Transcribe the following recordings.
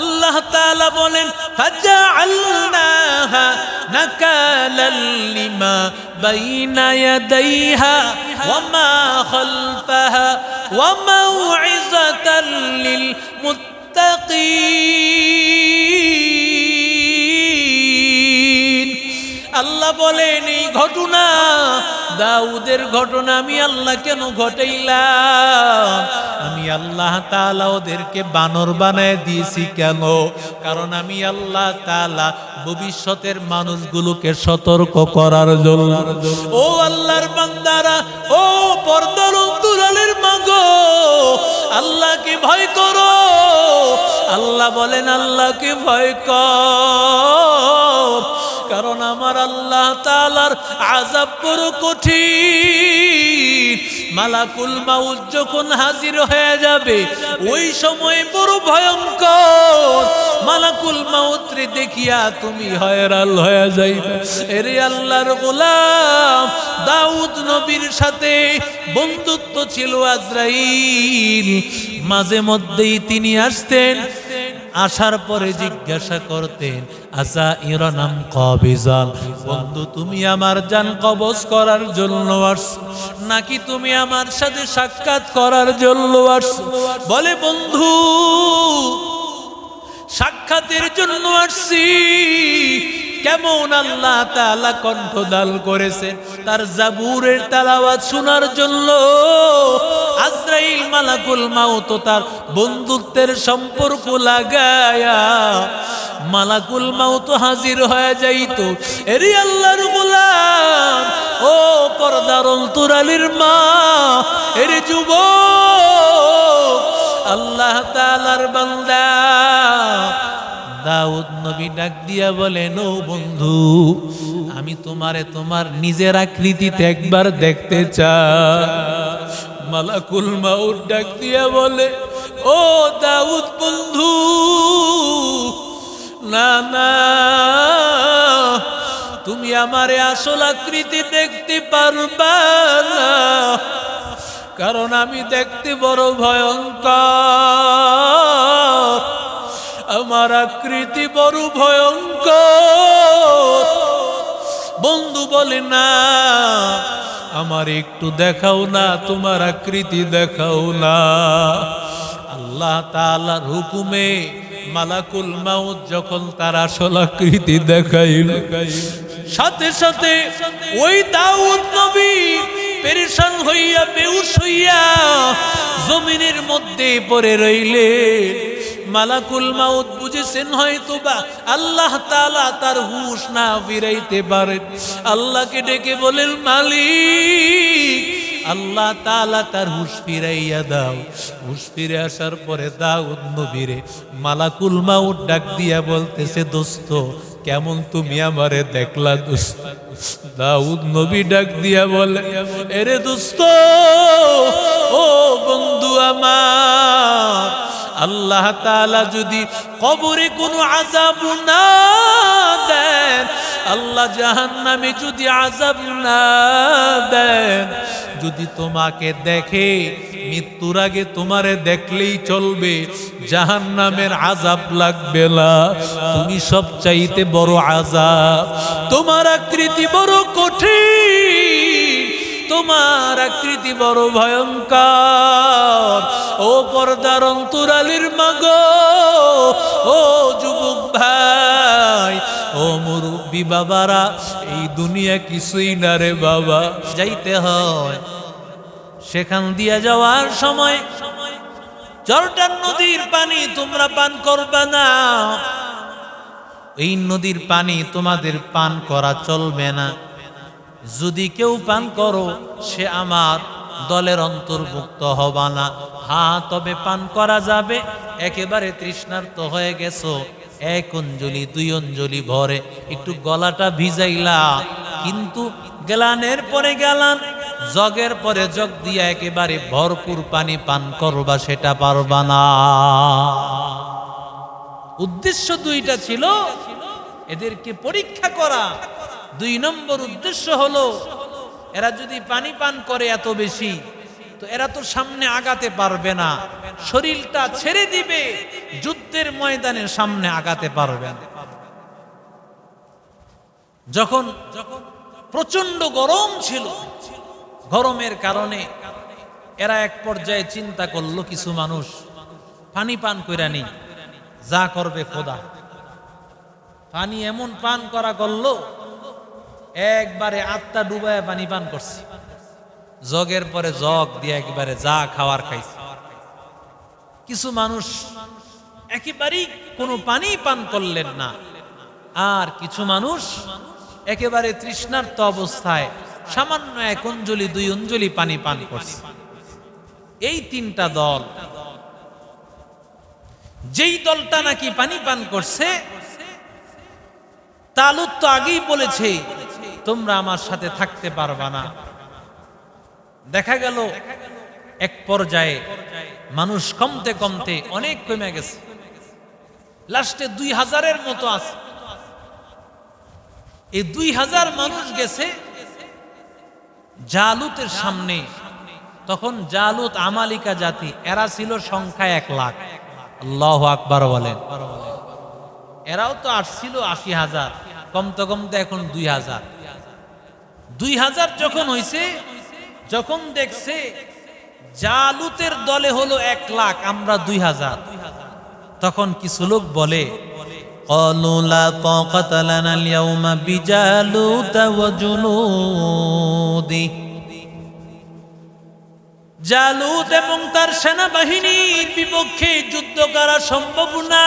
আল্লাহ তাআলা বলেন, ফাজআলনাহা নাকালাল লিমা বাইনা ইয়াদাইহা ওয়া মা খালফাহা ওয়া মাউইযাতাল লিল মুত্তাকিন আল্লাহ বলেন, এই ঘটনা, দাউদের ঘটনা আমি আল্লাহ কেন ঘটাইলাম? আমি আল্লাহ তাআলা ওদেরকে বানর বানায় দিয়েছি কেন? কারণ আমি আল্লাহ তালা ভবিষ্যতের মানুষগুলোকে সতর্ক করার জন্য। ও আল্লাহর বান্দারা, ও পর্দার অন্তরালের মাগো, আল্লাহকে ভয় করো। আল্লাহ বলেন, আল্লাহকে ভয় কর। কারণ আমার আল্লাহ তালার আজাব বড় কঠিন। মালাকুল মাউত যখন হাজির হয়ে যাবে, ওই সময় বড় ভয়ঙ্কর মালাকুল মাউত রে দেখিয়া তুমি হয়রাল হয়ে যাইবে। এরে আল্লাহর গোলাম, দাউদ নবীর সাথে বন্ধুত্ব ছিল আজরাইল। মাঝে মধ্যেই তিনি আসতেন আসার পরে জিজ্ঞাসা করতেন আসা ইরানাম কবিজাল বন্ধু, তুমি আমার যান কবজ করার জন্য নাকি তুমি আমার সাথে সাক্ষাৎ করার জন্য বলে, বন্ধু, সাক্ষাতের জন্য আসছি। কেমন আল্লাহ তাআলা কণ্ঠদাল করেছেন তার জাবুরের তালাওয়াত শোনার জন্য আজরাইল মালাকুল মাউত তার বন্ধুত্বের সম্পর্ক লাগায়া মালাকুল মাউত হাজির হয়ে যাইতো। এরি আল্লাহর গোলাম, ও পর্দার অন্তরালির মা, এর যুবক, আল্লাহ তাআলার বান্দা। দাউদ নবী ডাক দিয়া বলেন ও বন্ধু, আমি তোমারে তোমার নিজের আকৃতিতে একবার দেখতে চাই। মালাকুল মাউর ডাক দিয়া বলে, ও দাউদ বন্ধু, না না, তুমি আমারে আসল আকৃতি দেখতে পারবা না, কারণ আমি দেখতে বড় ভয়ঙ্কর। আমার আকৃতি বড় ভয়ঙ্কর। বন্ধু বলে, না, আমার একটু দেখাও না, তোমার আকৃতি দেখাও না। আল্লাহ তাআলার হুকুমে মালাকুল মাউত যখন তার আসল আকৃতি দেখাইল, সাথে সাথে ওই দাউদ নবী পেরেশান হইয়া, বেউস হইয়া জমিনের মধ্যে পড়ে রইলে মালাকুল মাউত বুঝেছেন হয়তো বা আল্লাহ তালা তার হুশ না ফিরাইতে পারেন। আল্লাহকে ডেকে বলেন, মালিক, আল্লাহ তালা তার হুশ ফিরাইয়া দাও। হুশ ফিরে আসার পরে দাউদ নবীরে মালাকুল মাউত ডাক দিয়া বলতেছে, দোস্ত, কেমন তুমি আমারে দেখলা দোস্ত? দাউদ নবী ডাক দিয়া বলে, এরে দোস্ত, ও বন্ধু আমার আল্লাহ তাআলা যদি কবরে কোনো আজাব না দেন, আল্লাহ জাহান্নামে যদি আজাব না দেন, যদি তোমাকে দেখে, মৃত্যুর আগে তোমারে দেখলেই চলবে, জাহান্নামের আজাব লাগবে না। তুমি সব চাইতে বড় আজাব তোমার আকৃতি বড় কঠিন। তোমার আকৃতি বড় ভয়ঙ্কর। ও পর্দার অন্তরালির মাগ, ও যুবক ভাই, ও মুরব্বী বাবারা, এই দুনিয়া কিছুই না রে বাবা। যাইতে হয়। সেখান দিয়ে যাওয়ার সময় জর্ডান নদীর পানি তোমরা পান করবে না। এই নদীর পানি তোমাদের পান করা চলবে না। যদি কেউ পান করো, সে আমার দলের অন্তর্ভুক্ত হবা না। হা তবে পান করা যাবে। একেবারে তৃষ্ণার্ত হয়ে গেছো। এক অঞ্জলি, দুই অঞ্জলি ভরে একটু গলাটা ভিজাইলা। কিন্তু গেলানের পরে গেলান, জগের পরে জগ দিয়া একেবারে ভরপুর পানি পান করবা, সেটা পারবা না। উদ্দেশ্য দুইটা ছিল, এদেরকে পরীক্ষা করা। দুই নম্বর উদ্দেশ্য হলো, এরা যদি পানি পান করে এত বেশি, তো এরা তো সামনে আগাতে পারবে না। শরীরটা ছেড়ে দিবে, যুদ্ধের ময়দানের সামনে আগাতে পারবে না। যখন যখন প্রচণ্ড গরম ছিল, গরমের কারণে এরা এক পর্যায়ে চিন্তা করল, কিছু মানুষ পানি পান কইরা নেই যা করবে খোদা। পানি এমন পান করা করল একবারে আত্মা ডুবায় পানি পান করছে। জগের পরে জগ দিয়ে একবারে যা খাওয়ার খাইছে। কিছু মানুষ একেবারেই কোনো পানি পান করলেন না। আর কিছু মানুষ একেবারে তৃষ্ণার্ত অবস্থায় সামান্য এক অঞ্জলি, দুই অঞ্জলি পানি পান করছে। এই তিনটা দল, যেই দলটা নাকি পানি পান করছে, তালুত তো আগেই বলেছে তোমরা আমার সাথে থাকতে পারবা না। দেখা গেল, এক পর্যায়ে মানুষ কমতে কমতে অনেক কমে গেছে। লাস্টে দুই হাজারের মতো আছে। এই দুই হাজার মানুষ গেছে জালুতের সামনে। তখন জালুত আমালিকা জাতি, এরা ছিল সংখ্যা এক লাখ। আল্লাহ আকবার বলেন। এরাও তো আসছিল আশি হাজার, কমতে কমতে এখন দুই হাজার। দুই হাজার যখন হইছে যখন দেখছে জালুতের দলে হলো এক লাখ আমরা দুই হাজার তখন কিছু লোক বলে قالوا لا طاقة لنا اليوم بجالوت وجنوده জালুত এবং তার সেনাবাহিনীর বিপক্ষে যুদ্ধ করা সম্ভব না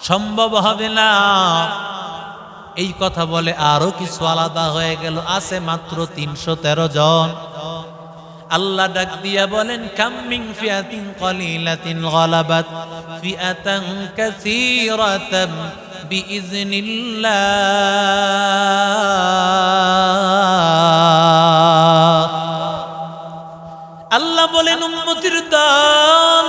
সম্ভব হবে না এই কথা বলে আরও কিছু আলাদা হয়ে গেল। আছে মাত্র তিনশো তেরো জন। আল্লাহ ডাক দিয়া বলেন কাম্মিং ফিয়াতিন কলিলাতিন গলাবাত, ফিয়াতান কাসীরাতাম আল্লাহ বলেন, উম্মতির দল,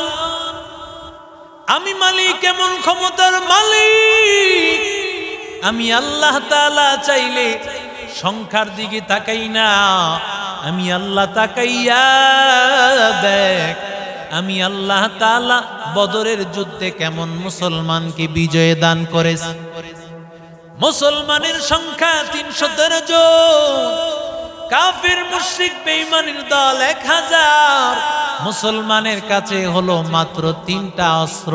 আমি মালিক, এমন ক্ষমতার মালিক আমি আল্লাহ তালা চাইলে সংখ্যার দিকে তাকাই না। আমি আল্লাহ তাকাইয়া দেখ, আমি আল্লাহ তালা বদরের যুদ্ধে কেমন মুসলমানকে বিজয় দান করেছি। মুসলমানের সংখ্যা তিনশো তেরো জন কাফির, মুশরিক, বেঈমানের দল এক হাজার, মুসলমানের কাছে হলো মাত্র তিনটা অস্ত্র।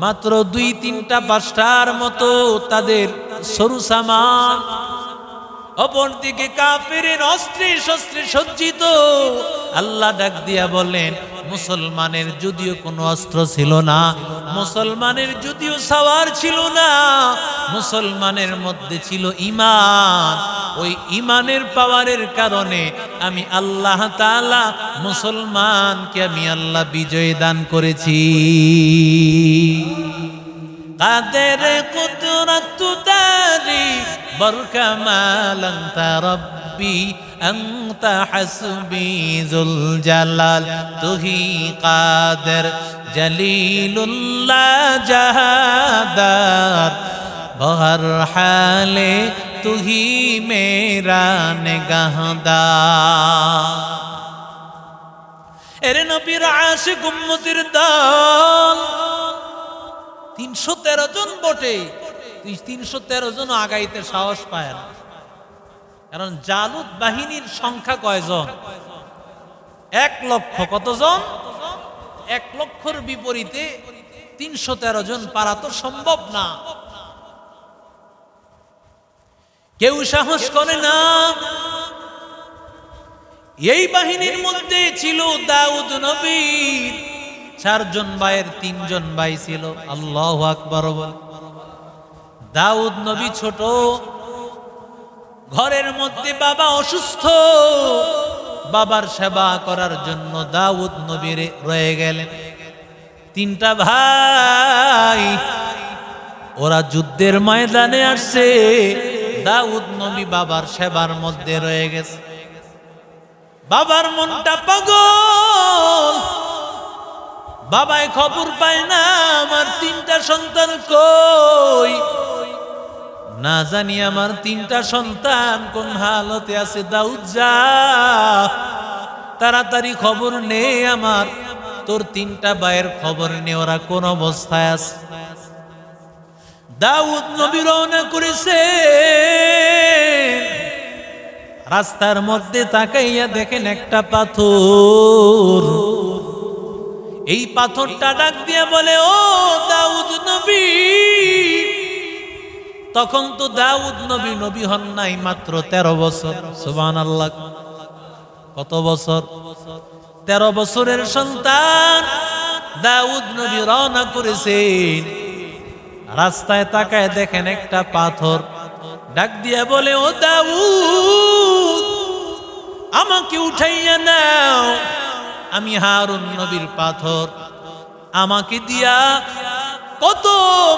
মাত্র দুই তিনটা পাঁচটার মতো তাদের সরু সামান অপরদিকে কাফের অস্ত্রে শস্ত্রে সজ্জিত। আল্লাহ ডাক দিয়া বলেন, মুসলমানের যদিও কোনো অস্ত্র ছিল না, মুসলমানের যদিও সাওয়ার ছিল না, মুসলমানের মধ্যে ছিল ইমান ওই ইমানের পাওয়ারের কারণে আমি আল্লাহ তাআলা মুসলমানকে আমি আল্লাহ বিজয় দান করেছি। কাদের কুদরত তারি বরকামাল أنت ربي أنت حسبي ذو الجلال তুহি قادر جليل الله جهادار بہر حال তুহি মেরা নিগাহদার এরে নবীর আশিক উম্মতির দল তিনশো তেরো জন বটে তিনশো তেরো জন আগাইতে সাহস পায় না। কারণ জালুদ বাহিনীর সংখ্যা কয়জন? এক লক্ষ কতজন? এক লক্ষর বিপরীতে তিনশো তেরো জন পারা তো সম্ভব না। কেউ সাহস করে না। এই বাহিনীর মধ্যে ছিল দাউদ নবীর চারজন ভাইয়ের তিনজন ভাই ছিল। আল্লাহ আকবর দাউদ নবী ছোট, ঘরের মধ্যে বাবা অসুস্থ, বাবার সেবা করার জন্য দাউদ নবী রয়ে গেলেন। তিনটা ভাই, ওরা যুদ্ধের ময়দানে আসছে, দাউদ নবী বাবার সেবার মধ্যে রয়ে গেছে। বাবার মনটা পাগল বাবাই খবর পায় না, আমার তিনটা সন্তান কই? না জানি আমার তিনটা সন্তান কোন হালতে আছে, দাউদ যা। তাড়াতাড়ি খবর নে আমার, তোর তিনটা ভাইয়ের খবর নে, ওরা কোন অবস্থায় আছে? দাউদ নবী রওনা করেছে রাস্তার মধ্যে তাকাইয়া দেখেন একটা পাথর। এই পাথরটা ডাক দিয়ে বলে, ও দাউদ নবী! তখন তো দাউদ নবী নবী হন নাই মাত্র তেরো বছর। সুবান আল্লাহ কত বছর? তেরো বছরের সন্তান দাউদ নবী রওনা করেছেন। রাস্তায় তাকায় দেখেন একটা পাথর। ডাক দিয়া বলে, ও দাউদ, আমাকে উঠাইয়া নাও। আমি হারুন নবীর পাথর। আমাকে দিয়া কত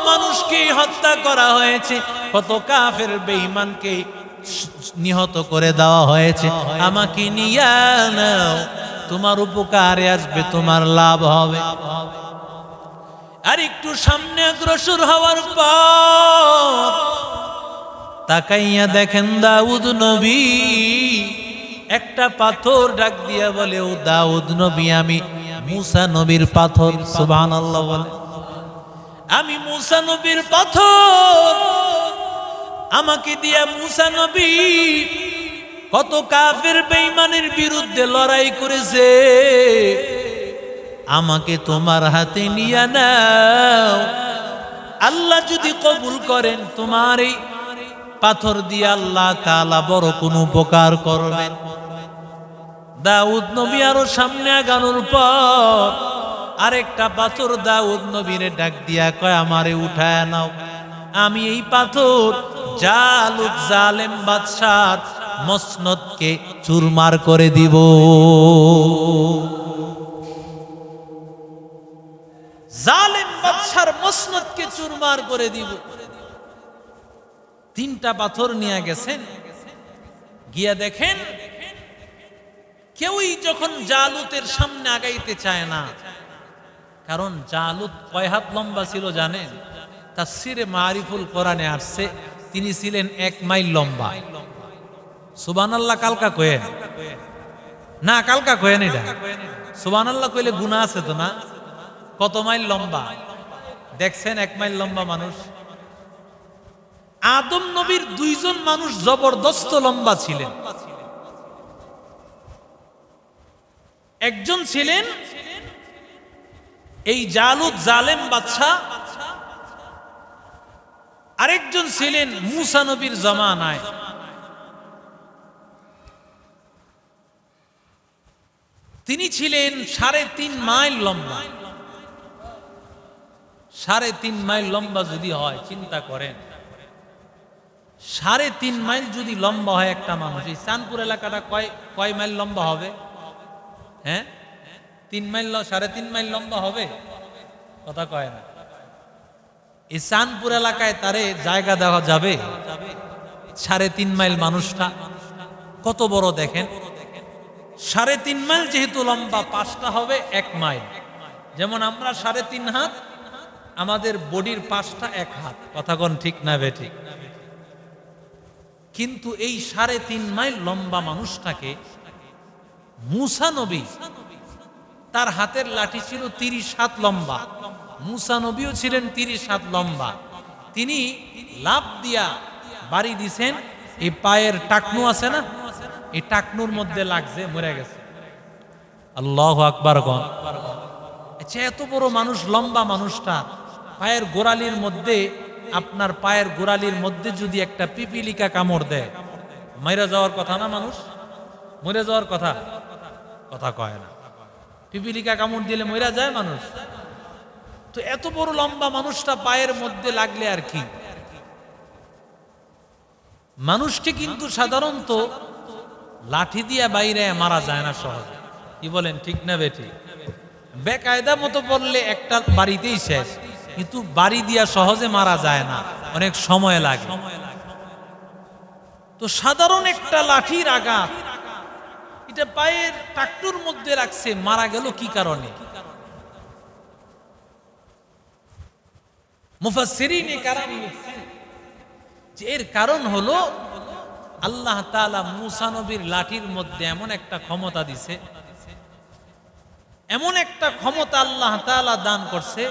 মানুষকে হত্যা করা হয়েছে, কত কাফের বেঈমানকে নিহত করে দেওয়া হয়েছে। আমাকে নিয়া নাও, তোমার উপকারে আসবে, তোমার লাভ হবে। আর একটু সামনে অগ্রসর হওয়ার পর তাকাইয়া দেখেন দাউদ নবী একটা পাথর ডাক দিয়া বলে, ও দাউদ নবী, আমি মুসা নবীর পাথর। সুবহানাল্লাহ বলে। আমি মুসা নবীর পাথর। আমাকে দিয়া মুসা নবী কত কাফের বেঈমানের বিরুদ্ধে লড়াই করেছে। আমাকে তোমার হাতে নিয়ে নাও। আল্লাহ যদি কবুল করেন, তোমার এই পাথর দিয়ে আল্লাহ তাআলা বড় কোন উপকার করবেন। দাউদ নবী আরও সামনে আগানোর পর আরেকটা পাথর দাউদ নবীরে ডাক দিয়া কয়, আমারে উঠায় নাও। আমি এই পাথর জালুক জালেম বাদশার মসনদকে চুরমার করে দিব। জালেম বাদশার মসনদকে চুরমার করে দিব। তিনটা পাথর নিয়ে গেছেন। গিয়া দেখেন, কেউই যখন জালুতের সামনে আগাইতে চায় না, কারণ জালুত কয় হাত লম্বা ছিল জানেন? তার সিরে মারিফুল কোরআনে আসছে, তিনি ছিলেন এক মাইল লম্বা। সুবানাল্লাহ কালকা কয়েন না? কালকা কয়েন এটা? সুবানাল্লাহ কইলে গুণা আছে তো না? কত মাইল লম্বা? দেখছেন এক মাইল লম্বা মানুষ? আদম নবীর দুইজন মানুষ জবরদস্ত লম্বা ছিলেন। একজন ছিলেন এই জালুদ জালেম বাচ্চা আরেকজন ছিলেন মুসা নবীর জমানায়। তিনি ছিলেন সাড়ে তিন মাইল লম্বা। সাড়ে তিন মাইল লম্বা যদি হয়, চিন্তা করেন। সাড়ে তিন মাইল যদি লম্বা হয় একটা মানুষ, এই চাঁদপুর এলাকাটা কয় কয় মাইল লম্বা হবে? হ্যাঁ? তিন মাইল সাড়ে তিন মাইল লম্বা হবে? কথা কয় না। এই চাঁদপুর এলাকায় তারে জায়গা দেওয়া যাবে? সাড়ে তিন মাইল মানুষটা। কত বড় দেখেন? সাড়ে তিন মাইল যেহেতু লম্বা, পাঁচটা হবে এক মাইল। যেমন আমরা সাড়ে তিন হাত, আমাদের বডির পাঁচটা এক হাত। কথা কোন ঠিক না বে ঠিক? কিন্তু এই সাড়ে তিন মাইল লম্বা মানুষটাকে মুসা নবী, তার হাতের লাঠি ছিল তিরিশ হাত লম্বা। মুসা নবীও ছিলেন তিরিশ হাত লম্বা। তিনি লাভ দিয়া বাড়ি দিছেন, এই পায়ের টাকনু আছে না? এই টাকনুর মধ্যে লাগছে, মরে গেছে। আল্লাহ আকবার আচ্ছা এত বড় মানুষ, লম্বা মানুষটা, পায়ের গোড়ালির মধ্যে আপনার পায়ের গোড়ালির মধ্যে যদি একটা পিপিলিকা কামড় দেয়, মরে যাওয়ার কথা না মানুষ? মরে যাওয়ার কথা? কথা কয় না। পিপিলিকা কামড় দিলে মরে যায় মানুষ। তো এত বড় লম্বা মানুষটা পায়ের মধ্যে লাগলে আর কি? মানুষকে কিন্তু সাধারণত লাঠি দিয়া বাইরে মারা যায় না সহজে। কি বলেন, ঠিক না বেটি বেকায়দা মতো পড়লে একটা বাড়িতেই শেষ। কিন্তু বাড়ি দিয়া সহজে মারা যায় না। অনেক সময় লাগে। তো সাধারণ একটা লাঠির আঘাত, এটা পায়ের টাকটুর মধ্যে রাখছে, মারা গেল কি কারণে? এর কারণ হলো আল্লাহ তাআলা মুসা লাঠির মধ্যে এমন একটা ক্ষমতা দিছে, এমন একটা ক্ষমতা আল্লাহ দান করছে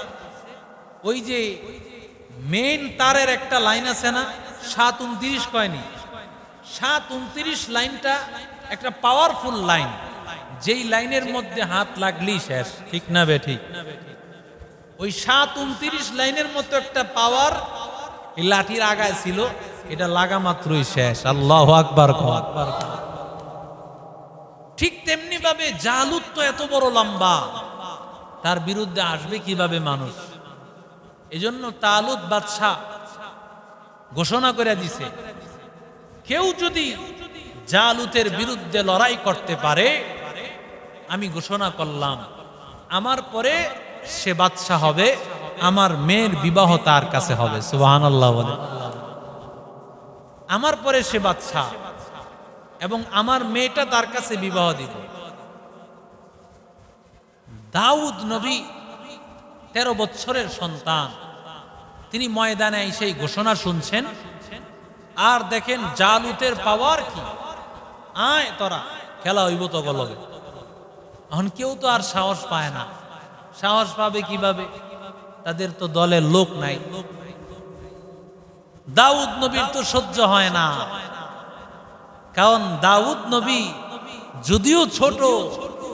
ওই যে মেইন তারের একটা লাইন আছে না, সাত উনত্রিশ কয়নি? সাত উনত্রিশ লাইনটা একটা পাওয়ারফুল লাইন যেই লাইনের মধ্যে হাত লাগলেই শেষ, ঠিক না বে ঠিক? ওই সাত উনত্রিশ লাইনের মতো একটা পাওয়ার এই লাঠির আগায় ছিল, এটা লাগা মাত্রই শেষ। আল্লাহ আকবার আকবার ঠিক তেমনি ভাবে জালুত তো এত বড় লম্বা, তার বিরুদ্ধে আসবে কীভাবে মানুষ? এজন্য তালুত বাদশাহ ঘোষণা করে দিছে, কেউ যদি জালুতের বিরুদ্ধে লড়াই করতে পারে, আমি ঘোষণা করলাম, আমার পরে সে বাদশাহ হবে, আমার মেয়ের বিবাহ তার কাছে হবে সুবাহান আল্লাহ বলে। আমার পরে সে বাদশাহ এবং আমার মেয়েটা তার কাছে বিবাহ দিব। দাউদ নবী তেরো বছরের সন্তান। তিনি ময়দানে সেই ঘোষণা শুনছেন, আর দেখেন জালুতের পাওয়ার কি? আয় তোরা, খেলা হইব তো গলবে এখন কেউ তো আর সাহস পায় না। সাহস পাবে কীভাবে? তাদের তো দলের লোক নাই। দাউদ নবীর তো সহ্য হয় না। কারণ দাউদ নবী যদিও ছোট,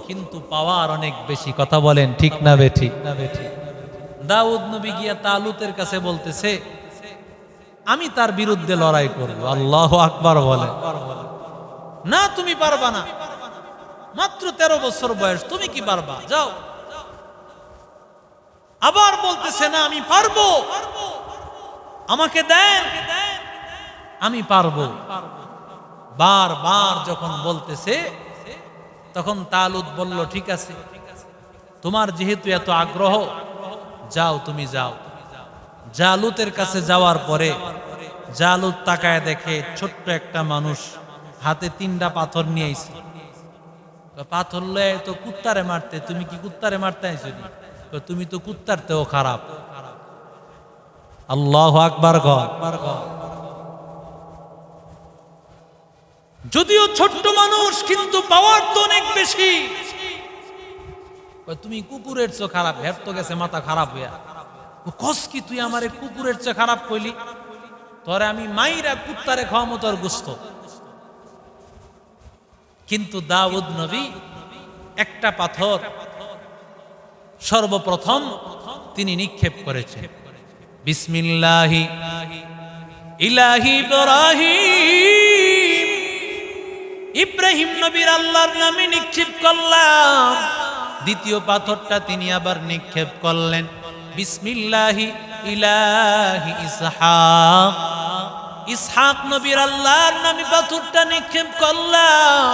কিন্তু পাওয়ার অনেক বেশি। কথা বলেন ঠিক না বে ঠিক না বে ঠিক? দাউদ নবী গিয়া তালুতের কাছে বলতেছে, আমি তার বিরুদ্ধে লড়াই করব। আল্লাহ আকবার বলে। না, তুমি পারবা না। মাত্র তেরো বছর বয়স, তুমি কি পারবা? যাও। আবার বলতেছে, না, আমি পারব। আমাকে দেন। আমি পারব। বার বার যখন বলতেছে, তখন তালুদ বলল, ঠিক আছে। তোমার যেহেতু এত আগ্রহ যাও তুমি যাও। জালুতের কাছে যাওয়ার পরে জালুত তাকায় দেখে ছোট্ট একটা মানুষ হাতে তিনটা পাথর নিয়ে আইছে পাথর লয়ে তো কুত্তারে মারতে, তুমি কি কুত্তারে মারতে আইছো? তুমি তো কুত্তার তেও খারাপ। আল্লাহ আকবার যদিও ছোট্ট মানুষ, কিন্তু পাওয়ার তো অনেক বেশি। তুমি কুকুরের চো খারাপ, হের তো গেছে মাথা খারাপ হইয়া। কস কি তুই আমার কুকুরের চো খারাপ কইলি? তোরে আমি মাইরা কুত্তারে খাওয়ামো তোর গুস্ত কিন্তু দাউদ নবী একটা পাথর সর্বপ্রথম তিনি নিক্ষেপ করেছেন। বিসমিল্লাহি ইলাহি ইব্রাহিম। ইব্রাহিম নবীর আল্লাহর নামে নিক্ষেপ করলাম। দ্বিতীয় পাথরটা তিনি আবার নিক্ষেপ করলেন। বিসমিল্লাহি ইলাহি ইসহাক। ইসহাক নবীর আল্লাহর নামে পাথরটা নিক্ষেপ করলাম।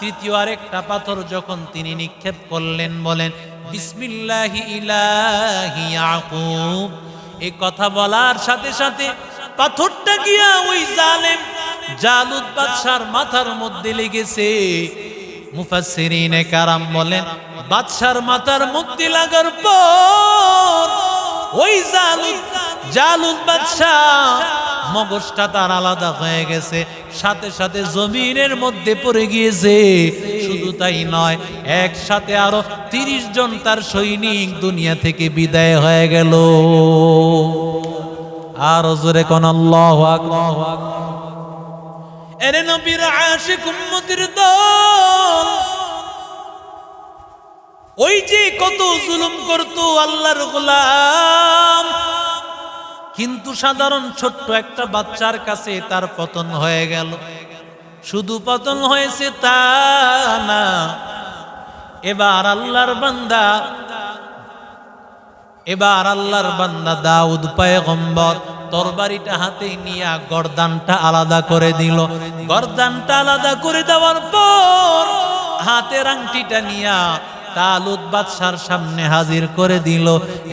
তৃতীয় আরেকটা পাথর যখন তিনি নিক্ষেপ করলেন বলেন, বিসমিল্লাহি ইলাহি ইয়াকুব। এই কথা বলার সাথে সাথে পাথরটা গিয়া ওই জালেম জালুদ বাদশার মাথার মধ্যে লেগেছে। মুফাসসিরিনে কারাম বলেন, বাদশার মাথার মুক্তি লাগার পর ওই জালুদ জালুদ বাদশাহ মগজটা তার আলাদা হয়ে গেছে, সাথে সাথে জমিনের মধ্যে পড়ে গিয়েছে। শুধু তাই নয়, একসাথে আরও তিরিশ জন তার সৈনিক দুনিয়া থেকে বিদায় হয়ে গেল। আর জোরে কোন আল্লাহ আকবার। এরে নবীর আশিক উম্মতির দল। ওই যে কত জুলুম করত আল্লাহর গোলাম। কিন্তু সাধারণ ছোট্ট একটা বাচ্চার কাছে তার পতন হয়ে গেল। শুধু পতন হয়েছে তা না, এবার আল্লাহর বান্দা, এবার আল্লাহর বান্দা দাউদ পয়গম্বর। তরবারিটা হাতে নিয়ে গরদানটা আলাদা করে দিল। গরদানটা আলাদা করে দেওয়ার পর হাতের আংটিটা নিয়া তালুদ বাদশার সামনে হাজির করে দিল।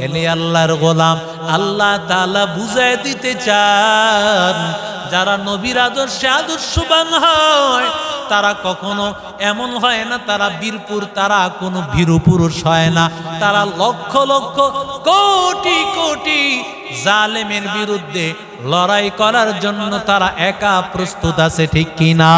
এলে আল্লাহর গোলাম, আল্লাহ তাআলা বুঝায় দিতে চান, যারা নবীর আদর্শে আদর্শবান হয় তারা কখনো এমন হয় না, তারা বীরপুর, তারা কোনো ভীরু পুরুষ হয় না। তারা লক্ষ লক্ষ কোটি কোটি জালেমের বিরুদ্ধে লড়াই করার জন্য তারা একা প্রস্তুত আছে, ঠিক কিনা?